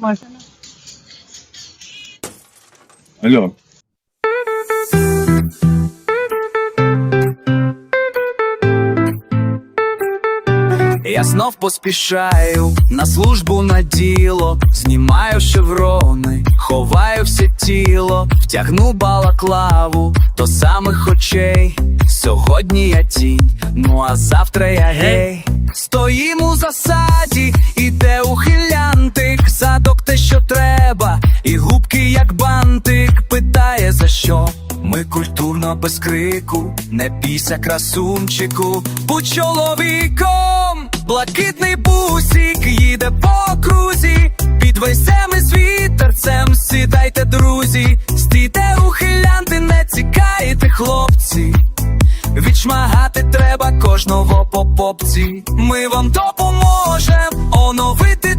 Машина. Алло. Я знов поспішаю на службу на діло, знімаю шеврони, ховаю все тіло, втягну балаклаву до самих очей. Сьогодні я тінь, ну а завтра я гей. Стоїм у засаді, як бантик, питає за що. Ми культурно без крику, не бійся красунчику, будь чоловіком, блакитний бусик їде по крузі, під весеми з вітерцем сідайте, друзі, стійте ухилянти, не цікайте, хлопці. Відшмагати треба кожного по попці. Ми вам допоможем оновити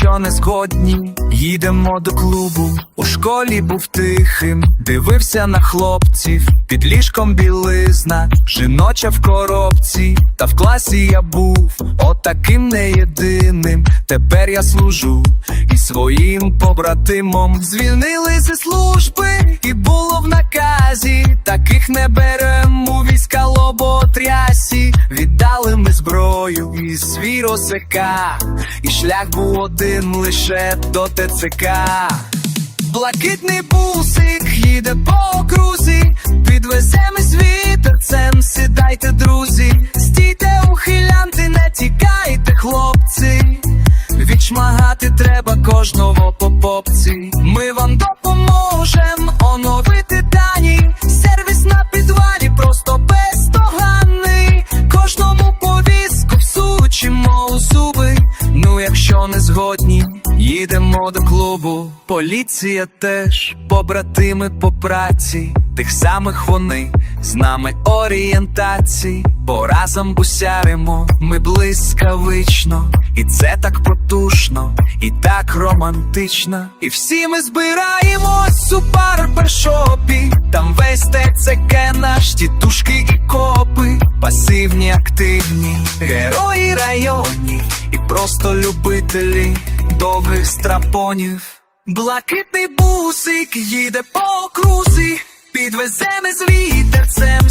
Якщо не згодні, їдемо до клубу. У школі був тихим, дивився на хлопців, під ліжком білизна, жіноча в коробці. Та в класі я був отаким не єдиним. Тепер я служу і своїм побратимом звільнили зі служби, і було в наказі. Таких не берем зброю і свій росика, і шлях був один лише до ТЦК. Блакитний бусик їде по окрузі, підвезем із вітерцем, сідайте, друзі, стійте ухилянти, не тікайте, хлопці. Відшмагати треба кожного по попці. Ми вам допоможем не згодні, їдемо до клубу. Поліція теж, побратими по праці. Тих самих вони з нами орієнтації, бо разом бусяримо ми блискавично, і це так потужно, і так романтично. І всі ми збираємось у барбершопі, там весь ТЦК наш тітушки і копи, пасивні, активні, герої районів і просто любителі довгих страпонів. Блакитний бусик їде по крузі, підвезе ми з вітерцем,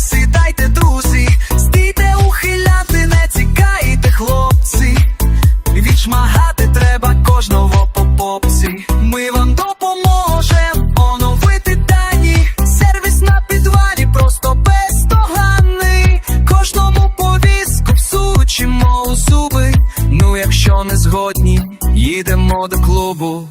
не згодні, їдемо до клубу.